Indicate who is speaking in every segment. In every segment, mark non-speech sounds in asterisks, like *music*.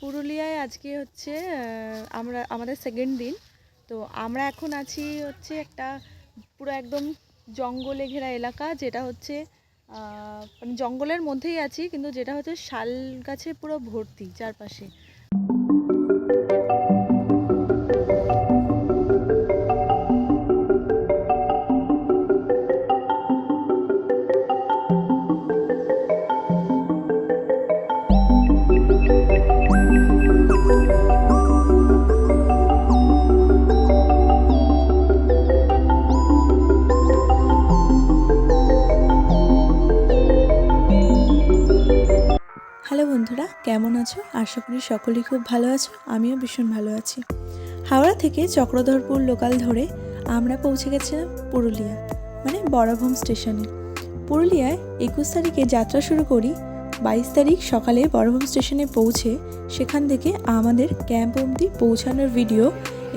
Speaker 1: পুরুলিয়ায় আজকে হচ্ছে আমরা, আমাদের সেকেন্ড দিন। তো আমরা এখন আছি হচ্ছে একটা পুরো একদম জঙ্গলে ঘেরা এলাকা, যেটা হচ্ছে মানে জঙ্গলের মধ্যেই আছি, কিন্তু যেটা হচ্ছে শাল গাছে পুরো ভর্তি চারপাশে। কেমন আছো? আশা করি সকলেই খুব ভালো আছো, আমিও ভীষণ ভালো আছি। হাওড়া থেকে চক্রধরপুর লোকাল ধরে আমরা পৌঁছে গেছিলাম পুরুলিয়া মানে বড়ভূম স্টেশনে। পুরুলিয়ায় একুশ তারিখে যাত্রা শুরু করি, বাইশ তারিখ সকালে বড়ভূম স্টেশনে পৌঁছে সেখান থেকে আমাদের ক্যাম্প অবধি পৌঁছানোর ভিডিও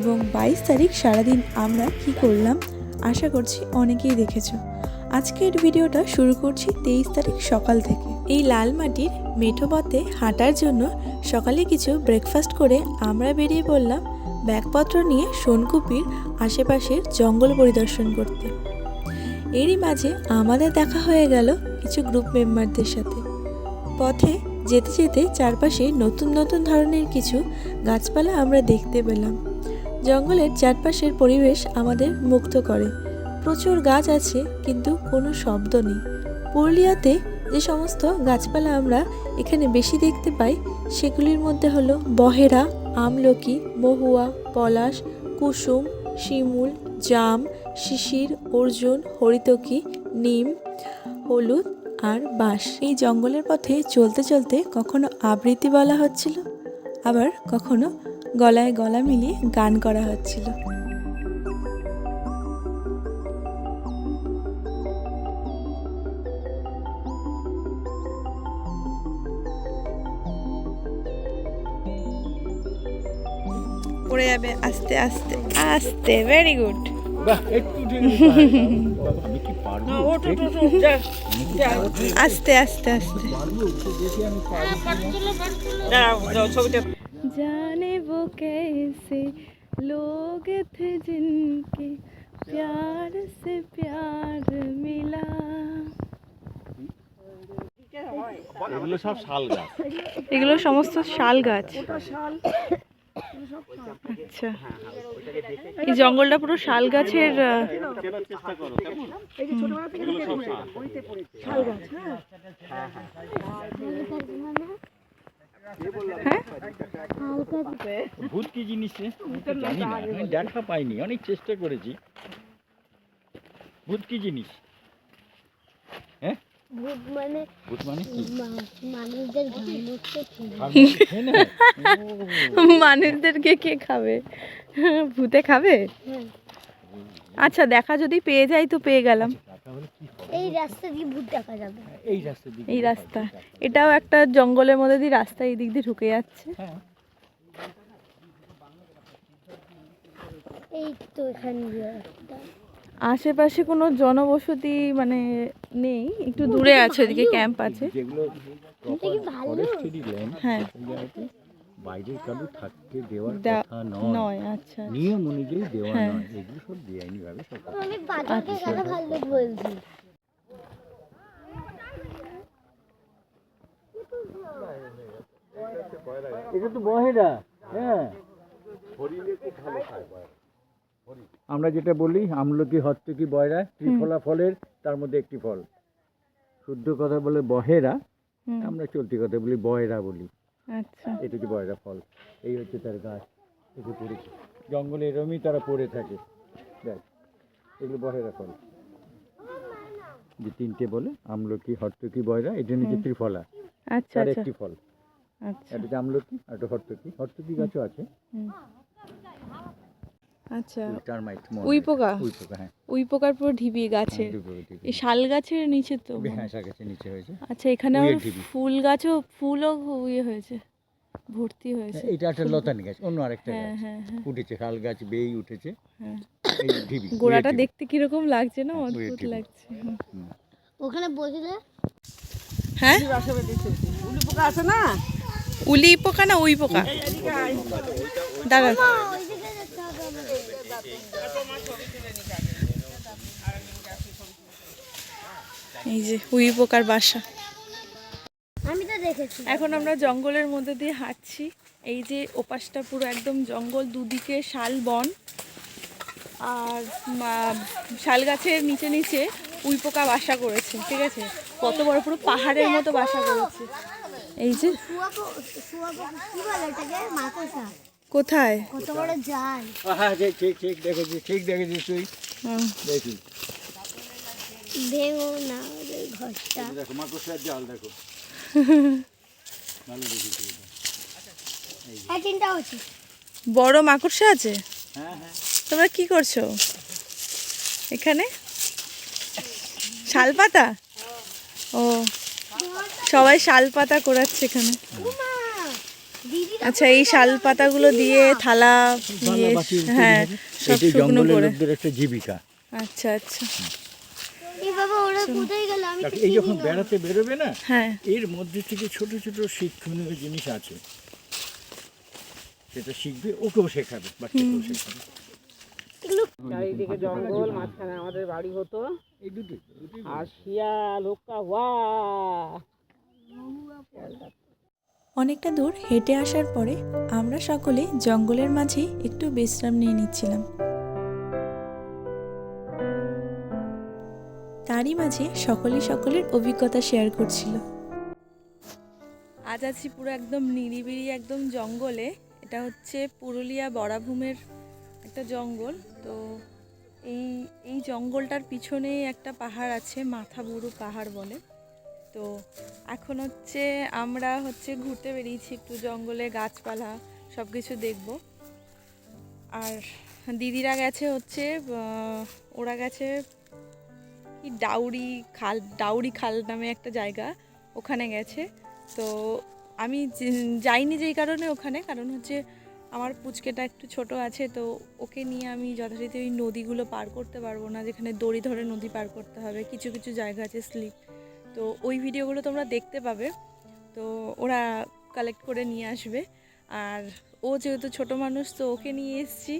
Speaker 1: এবং বাইশ তারিখ সারাদিন আমরা কি করলাম আশা করছি অনেকেই দেখেছ। আজকের ভিডিওটা শুরু করছি তেইশ তারিখ সকাল থেকে। এই লাল মাটির মেঠো পথে হাঁটার জন্য সকালে কিছু ব্রেকফাস্ট করে আমরা বেরিয়ে পড়লাম ব্যাগপত্র নিয়ে সোনকুপির আশেপাশের জঙ্গল পরিদর্শন করতে। এরই মাঝে আমাদের দেখা হয়ে গেল কিছু গ্রুপ মেম্বারদের সাথে। পথে যেতে যেতে চারপাশে নতুন নতুন ধরনের কিছু গাছপালা আমরা দেখতে পেলাম। জঙ্গলের চারপাশের পরিবেশ আমাদের মুগ্ধ করে। প্রচুর গাছ আছে, কিন্তু কোনো শব্দ নেই। পুরুলিয়াতে যে সমস্ত গাছপালা আমরা এখানে বেশি দেখতে পাই, সেগুলির মধ্যে হলো বহেরা, আমলকি, মহুয়া, পলাশ, কুসুম, শিমুল, জাম, শিশির, অর্জুন, হরিতকি, নিম, হলুদ আর বাঁশ। এই জঙ্গলের পথে চলতে চলতে কখনো আবৃত্তি বলা হচ্ছিল, আবার কখনো গলায় গলা মিলিয়ে গান করা হচ্ছিল। পড়ে যাবে আস্তে আস্তে আস্তে ভেরি গুড
Speaker 2: বাহ একটু ঠেলে দিতে হয়। আমি কি পারবো উঠতে?
Speaker 1: আস্তে আস্তে আস্তে
Speaker 2: পারবো উঠতে দেখি আমি পারবো কিনা।
Speaker 1: जाने वो कैसे लोग थे जिनके प्यार से प्यार मिला
Speaker 2: এগুলো সব শাল গাছ
Speaker 1: এগুলো সমস্ত শাল গাছ আচ্ছা এই জঙ্গলটা পুরো শাল গাছের হ্যাঁ
Speaker 2: ভূত কি জিনিস? জানি না আমি দেখা পাইনি অনেক চেষ্টা করেছি ভূত কি জিনিস
Speaker 3: ভূত মানে
Speaker 2: ভূত মানে কি?
Speaker 3: মানুষদের *laughs*
Speaker 1: মানুষদেরকে কে খাবে? ভূতে খাবে?
Speaker 3: হ্যাঁ।
Speaker 1: আচ্ছা দেখা যদি পেয়ে যাই তো পেয়ে গেলাম।
Speaker 2: হবে?
Speaker 3: এই রাস্তা দিয়ে ভূত দেখা যাবে।
Speaker 2: এই রাস্তা
Speaker 1: এই রাস্তা। এটাও একটা জঙ্গলের মধ্যে দিয়ে রাস্তা এই দিক দিয়ে ঢুকে যাচ্ছে।
Speaker 2: হ্যাঁ।
Speaker 3: এই তো এখানে।
Speaker 1: আশেপাশে কোনো জনবসতি মানে নেই একটু দূরে আছে ওদিকে ক্যাম্প আছে
Speaker 3: এটা ভালো?
Speaker 1: হ্যাঁ।
Speaker 2: বাইরের কারও থাকতে দেওয়ার কথা নয়
Speaker 1: নয় আচ্ছা
Speaker 2: নিয়ম অনুযায়ী দেওয়া
Speaker 1: হ্যাঁ।
Speaker 2: নয় এগুলো সব বেআইনি ভাবে সব করা।
Speaker 3: আমি পাখিকে কেন ভালো বলছি
Speaker 2: এটা তো বহেরা হ্যাঁ আমরা যেটা বলি আমলকি হত্তকি বয়রা ত্রিফলা ফলের তার মধ্যে একটি ফল। শুদ্ধ কথা বলে বহেরা আমরা চলতি কথা বলি বয়রা বলি।
Speaker 1: আচ্ছা।
Speaker 2: এটা কি বয়রা ফল এই হচ্ছে তার গাছ পড়েছে। জঙ্গলে এরমই তারা পড়ে থাকে। দেখ এগুলো বহেরা ফল। যে তিনটে বলে আমলকি হর্তকি বয়রা এটা নিচে। ত্রিফলা।
Speaker 1: আচ্ছা
Speaker 2: তার
Speaker 1: আচ্ছা।
Speaker 2: একটি ফল।
Speaker 1: আচ্ছা।
Speaker 2: একটা হচ্ছে আমলকি আর একটা হর্তকি হর্তকি গাছও আছে।
Speaker 1: আচ্ছা।
Speaker 2: টার্মাইট
Speaker 1: উই পোকা
Speaker 2: উই পোকা হ্যাঁ।
Speaker 1: উই পোকার পুরো ঢিবি গাছে।
Speaker 2: হ্যাঁ,
Speaker 1: এই শাল গাছের নিচে তো।
Speaker 2: আছে। হ্যাঁ শাকের নিচে হয়েছে।
Speaker 1: আচ্ছা এখানে আবার ফুল গাছও ফুলও ইয়ে হয়েছে ভর্তি হয়েছে।
Speaker 2: এটা একটা লতানি গাছ অন্য আরেকটা
Speaker 1: হ্যাঁ
Speaker 2: গাছ।
Speaker 1: হ্যাঁ হ্যাঁ।
Speaker 2: উঠেছে শাল গাছ বেই উঠেছে।
Speaker 1: হ্যাঁ।
Speaker 2: এই ঢিবি
Speaker 1: গোড়াটা দেখতে কীরকম লাগছে না? অদ্ভুত লাগছে।
Speaker 3: ওখানে বসলে?
Speaker 1: হ্যাঁ? উলি পোকা না? উই পোকা? দাঁড়া
Speaker 3: ওইদিকে যেতে হবে আমাদের।
Speaker 1: এই যে উই পোকার বাসা।
Speaker 3: আমি তো দেখেছি।
Speaker 1: এখন আমরা জঙ্গলের মধ্যে দিয়ে হাঁটছি। এই যে ওপাশটা পুরো একদম জঙ্গল দুদিকে শাল বন। আর শাল গাছের নিচে নিচে উই পোকা বাসা করেছে ঠিক আছে? কত বড় পুরো পাহাড়ের মতো বাসা করেছে। এই যে কোথায়?
Speaker 3: কত বড় জাল
Speaker 2: হ্যাঁ ঠিক ঠিক ঠিক দেখেছি ঠিক দেখেছিস তুই।
Speaker 1: হুম,
Speaker 2: দেখি।
Speaker 3: ভেঙো না ওদের ঘরটা।
Speaker 2: দেখো মাকড়সার জাল দেখো। ভালো দেখেছি।
Speaker 3: এই তিনটা হচ্ছে
Speaker 1: বড় মাকড়সা আছে?
Speaker 2: হ্যাঁ হ্যাঁ।
Speaker 1: তোমরা কি করছ? এখানে? শালপাতা? ও সবাই শালপাতা করাচ্ছে এখানে। আচ্ছা এই শাল পাতাগুলো দিয়ে থালা দিয়ে হ্যাঁ সব শুকনো করে।
Speaker 2: একটা জীবিকা।
Speaker 1: আচ্ছা আচ্ছা।
Speaker 3: এই বাবা ওরা কোথায় গেল? আমি
Speaker 2: দেখো, এই যখন বেড়াতে বেরোবে না
Speaker 1: হ্যাঁ।
Speaker 2: এর মধ্যে থেকে ছোট ছোট শিক্ষণীয় জিনিস আছে। সেটা শিখবে ওকেও শেখাবে বাচ্চাকেও শেখাবে।
Speaker 4: চারিদিকে জঙ্গল মাঝখানে আমাদের বাড়ি হতো। আর শিয়াল হুক্কা ওয়া।
Speaker 1: অনেকটা দূর হেঁটে আসার পরে আমরা সকলে জঙ্গলের মাঝে একটু বিশ্রাম নিয়ে নিচ্ছিলাম। তারই মাঝে সকলে সকলের অভিজ্ঞতা শেয়ার করছিল। আজ আছি পুরো একদম নিরিবিলি একদম জঙ্গলে। এটা হচ্ছে পুরুলিয়া বরাভূমের একটা জঙ্গল। তো এই এই জঙ্গলটার পিছনেই একটা পাহাড় আছে মাথা বুড়ো পাহাড় বলে। তো এখন হচ্ছে আমরা হচ্ছে ঘুরতে বেরিয়েছি একটু জঙ্গলে, গাছপালা সব কিছু দেখব। আর দিদিরা গেছে হচ্ছে ওরা গেছে কি ডাউরি খাল ডাউরি খাল নামে একটা জায়গা, ওখানে গেছে। তো আমি যাইনি যেই কারণে ওখানে, কারণ হচ্ছে আমার পুচকেটা একটু ছোট আছে, তো ওকে নিয়ে আমি যথারীতি ওই নদীগুলো পার করতে পারব না, যেখানে দড়ি ধরে নদী পার করতে হবে, কিছু কিছু জায়গা আছে স্লিপ। তো ওই ভিডিওগুলো তোমরা দেখতে পাবে। তো ওরা কালেক্ট করে নিয়ে আসবে। আর ও যেহেতু ছোট মানুষ, তো ওকে নিয়ে এসছি।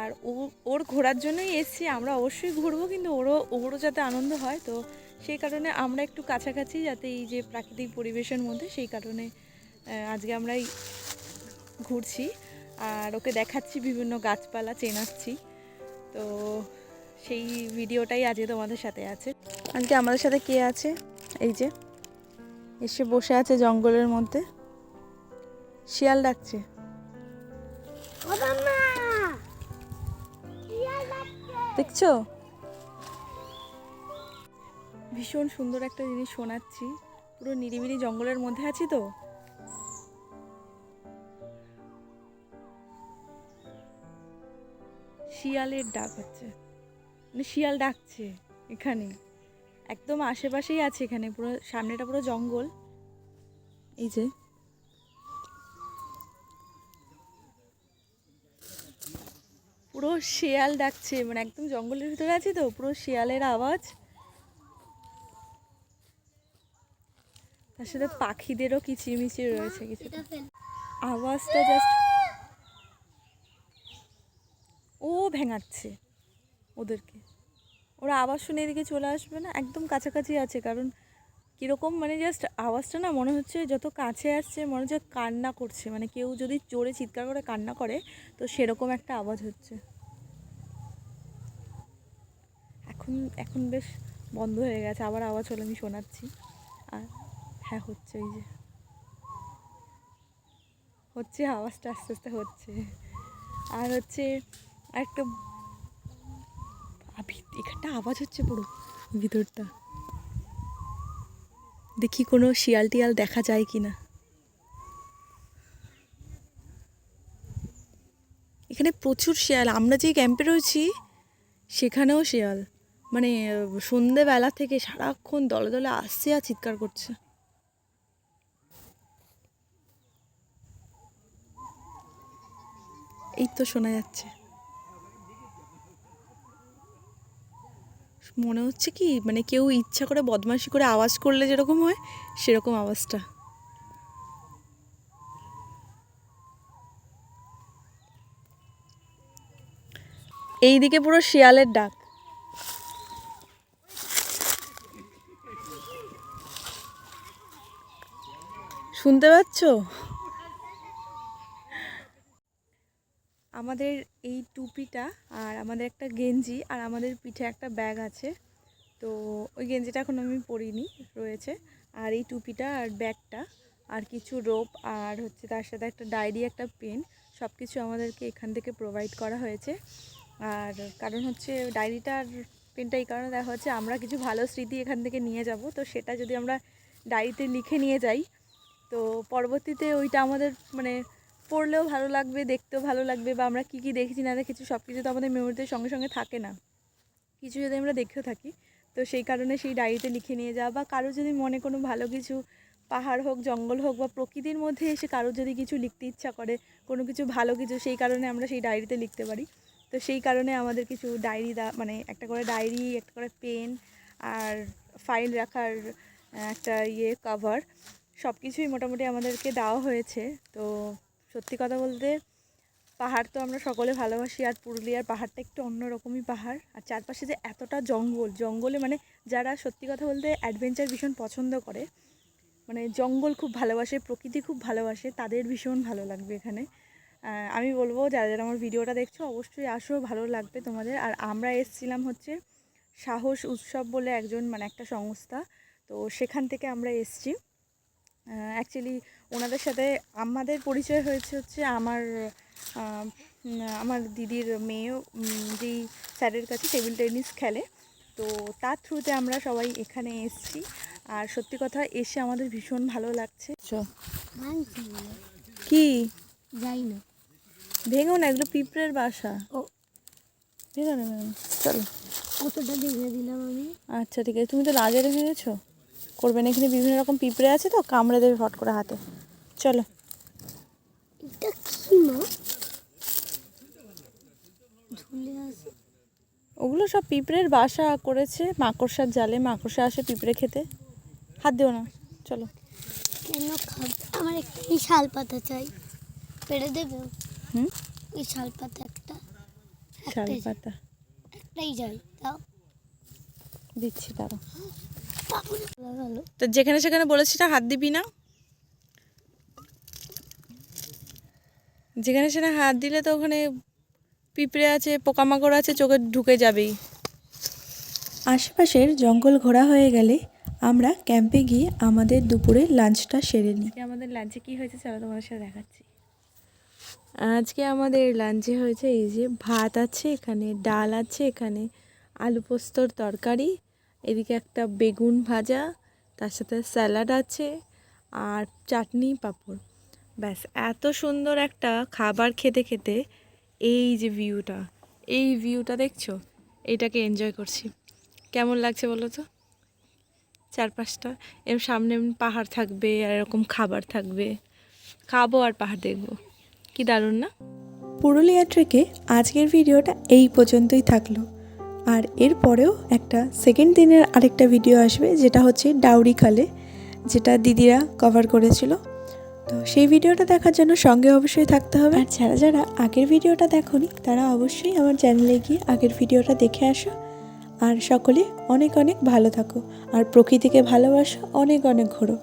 Speaker 1: আর ও, ওর ঘোরার জন্যই এসেছি। আমরা অবশ্যই ঘুরবো, কিন্তু ওরও ওরও যাতে আনন্দ হয়। তো সেই কারণে আমরা একটু কাছাকাছি যাতে এই যে প্রাকৃতিক পরিবেশের মধ্যে, সেই কারণে আজকে আমরা ঘুরছি। আর ওকে দেখাচ্ছি বিভিন্ন গাছপালা, চেনাচ্ছি। তো সেই ভিডিওটাই আজকে তোমাদের সাথে আছে। আজকে আমাদের সাথে কে আছে? এই যে এসে বসে আছে জঙ্গলের মধ্যে। শিয়াল ডাকছে। দেখছ? ভীষণ সুন্দর একটা জিনিস শোনাচ্ছি। পুরো নিরিবিলি জঙ্গলের মধ্যে আছি তো? শিয়ালের ডাক হচ্ছে। মানে শিয়াল ডাকছে এখানে। একদম আশেপাশেই আছে এখানে, পুরো সামনেটা পুরো জঙ্গল। এই যে। পুরো শেয়াল ডাকছে মানে একদম জঙ্গলের ভিতরে আছি তো, পুরো শেয়ালের আওয়াজ। তার সাথে পাখিদেরও কিচিরমিচির রয়েছে কিছু। আওয়াজটা জাস্ট ও ভেঙাচ্ছে ওদেরকে। ওরা আওয়াজ শুনে এদিকে চলে আসবে না? একদম কাছাকাছি আছে, কারণ কীরকম মানে জাস্ট আওয়াজটা না মনে হচ্ছে যত কাছে আসছে, মনে হচ্ছে কান্না করছে। মানে কেউ যদি জোরে চিৎকার করে কান্না করে, তো সেরকম একটা আওয়াজ হচ্ছে। এখন এখন বেশ বন্ধ হয়ে গেছে। আবার আওয়াজ হলো, আমি শোনাচ্ছি। আর হ্যাঁ হচ্ছে ওই যে। হচ্ছে, আওয়াজটা আস্তে আস্তে হচ্ছে। আর হচ্ছে একটা এখানটা আওয়াজ হচ্ছে পুরো ভিতরটা। দেখি কোনো শিয়াল টিয়াল দেখা যায় কি না এখানে প্রচুর শিয়াল, আমরা যে ক্যাম্পে রয়েছি, সেখানেও শিয়াল। মানে সন্ধেবেলা থেকে সারাক্ষণ দলে দলে আসছে আর চিৎকার করছে। এই তো শোনা যাচ্ছে। মনে হচ্ছে কি মানে কেউ ইচ্ছা করে, বদমাশি করে আওয়াজ করলে যেরকম হয়, সেরকম আওয়াজটা। এইদিকে পুরো শিয়ালের ডাক। শুনতে পাচ্ছ? আমাদের এই টুপিটা আর আমাদের একটা গেঞ্জি আর আমাদের পিঠে একটা ব্যাগ আছে। তো ওই গেঞ্জিটা এখন আমি পরিনি, রয়েছে। আর এই টুপিটা আর ব্যাগটা আর কিছু রোপ আর হচ্ছে তার সাথে একটা ডায়েরি, একটা পেন সব কিছু আমাদেরকে এখান থেকে প্রোভাইড করা হয়েছে। আর কারণ হচ্ছে ডায়েরিটা আর পেনটা এই কারণে দেখা হচ্ছে, আমরা কিছু ভালো স্মৃতি এখান থেকে নিয়ে যাব। তো সেটা যদি আমরা ডায়েরিতে লিখে নিয়ে যাই, তো পরবর্তীতে ওইটা আমাদের মানে পড়লেও ভালো লাগবে, দেখতেও ভালো লাগবে বা আমরা কী কী দেখেছি, না দেখেছি সব কিছু তো আমাদের মেমোরিতে সঙ্গে সঙ্গে থাকে না। কিছু যদি আমরা দেখেও থাকি, তো সেই কারণে সেই ডায়েরিতে লিখে নিয়ে যাওয়া বা কারও যদি মনে কোনো ভালো কিছু, পাহাড় হোক, জঙ্গল হোক বা প্রকৃতির মধ্যে এসে কারও যদি কিছু লিখতে ইচ্ছা করে, কোনো কিছু ভালো কিছু, সেই কারণে আমরা সেই ডায়েরিতে লিখতে পারি। তো সেই কারণে আমাদের কিছু ডায়েরি দা মানে একটা করে ডায়েরি একটা করে পেন আর ফাইল রাখার একটা ইয়ে কভার সব কিছুই মোটামুটি আমাদেরকে দেওয়া হয়েছে। তো সত্যি কথা বলতে পাহাড় তো আমরা সকলে ভালোবাসি, আর পুরুলিয়ার পাহাড়টা একটু অন্যরকমই পাহাড়। আর চারপাশে যে এতটা জঙ্গল, জঙ্গলে মানে যারা সত্যি কথা বলতে অ্যাডভেঞ্চার ভীষণ পছন্দ করে মানে জঙ্গল খুব ভালোবাসে, প্রকৃতি খুব ভালোবাসে, তাদের ভীষণ ভালো লাগবে এখানে। আমি বলব, যারা যারা আমার ভিডিওটা দেখছ, অবশ্যই আসো, ভালো লাগবে তোমাদের। আর আমরা এসছিলাম হচ্ছে সাহস উৎসব বলে একজন মানে একটা সংস্থা, তো সেখান থেকে আমরা এসছি। অ্যাকচুয়ালি ওনাদের সাথে আমাদের পরিচয় হয়েছে হচ্ছে আমার আমার দিদির মেয়েও যেই স্যারের কাছে টেবিল টেনিস খেলে। তো তার থ্রুতে আমরা সবাই এখানে এসছি। আর সত্যি কথা এসে আমাদের ভীষণ ভালো লাগছে।
Speaker 3: ভাঙছি
Speaker 1: কি?
Speaker 3: যাই না
Speaker 1: ভেঙো না এগুলো পিঁপড়ের বাসা।
Speaker 3: ও।
Speaker 1: ভেঙো না ভেঙো। চলো।
Speaker 3: কতটা দেখে দিলাম আমি?
Speaker 1: আচ্ছা ঠিক আছে। তুমি তো লাজে রেখে গেছো? করবেন। এখানে বিভিন্ন রকম পিঁপড়ে আছে তো কামড়ে দেবে ফট করে হাতে। চলো।
Speaker 3: এটা কি মা? ঝুলে আছে।
Speaker 1: ওগুলো সব পিঁপড়ের বাসা করেছে মাকড়সার জালে। মাকড়সা আসে পিঁপড়ে খেতে। হাত দিও না। চলো।
Speaker 3: কেন খাবে? আমার একটা এই শাল পাতা চাই। পেড়ে দেবে?
Speaker 1: হুম?
Speaker 3: এই শাল পাতা একটা।
Speaker 1: শাল পাতা।
Speaker 3: একটাই যাই তাও
Speaker 1: দিচ্ছি তারা
Speaker 3: তারপরে লাগালো
Speaker 1: তো যেখানে সেখানে বলেছি না হাত দিবি না? যেখানে সেখানে হাত দিলে তো ওখানে পিঁপড়ে আছে পোকামাকড় আছে চোখে ঢুকে যাবেই। আশেপাশের জঙ্গল ঘোরা হয়ে গেলে আমরা ক্যাম্পে গিয়ে আমাদের দুপুরের লাঞ্চটা সেরে নিই। আমাদের লাঞ্চে কি হয়েছে চলো তোমাদের সাথে দেখাচ্ছি। আজকে আমাদের লাঞ্চে হয়েছে এই যে ভাত আছে এখানে ডাল আছে এখানে আলু পোস্তর তরকারি এদিকে একটা বেগুন ভাজা, তার সাথে স্যালাড আছে আর চাটনি পাঁপড়। ব্যাস, এত সুন্দর একটা খাবার খেতে খেতে এই যে ভিউটা, এই ভিউটা দেখছ? এইটাকে এনজয় করছি। কেমন লাগছে বলো তো? চারপাশটা, এর সামনে পাহাড় থাকবে আর এরকম খাবার থাকবে। খাব আর পাহাড় দেখব। কি দারুণ না? পুরুলিয়া ট্রেকে আজকের ভিডিওটা এই পর্যন্তই থাকল। আর এরপরেও একটা সেকেন্ড দিনের আরেকটা ভিডিও আসবে, যেটা হচ্ছে ডাউরি খালে, যেটা দিদিরা কভার করেছিল। তো সেই ভিডিওটা দেখার জন্য সঙ্গে অবশ্যই থাকতে হবে। আর যারা যারা আগের ভিডিওটা দেখোনি, তারা অবশ্যই আমার চ্যানেলে গিয়ে আগের ভিডিওটা দেখে আসো। আর সকলে অনেক অনেক ভালো থাকো। আর প্রকৃতিকে ভালোবাসো, অনেক অনেক ঘোরো।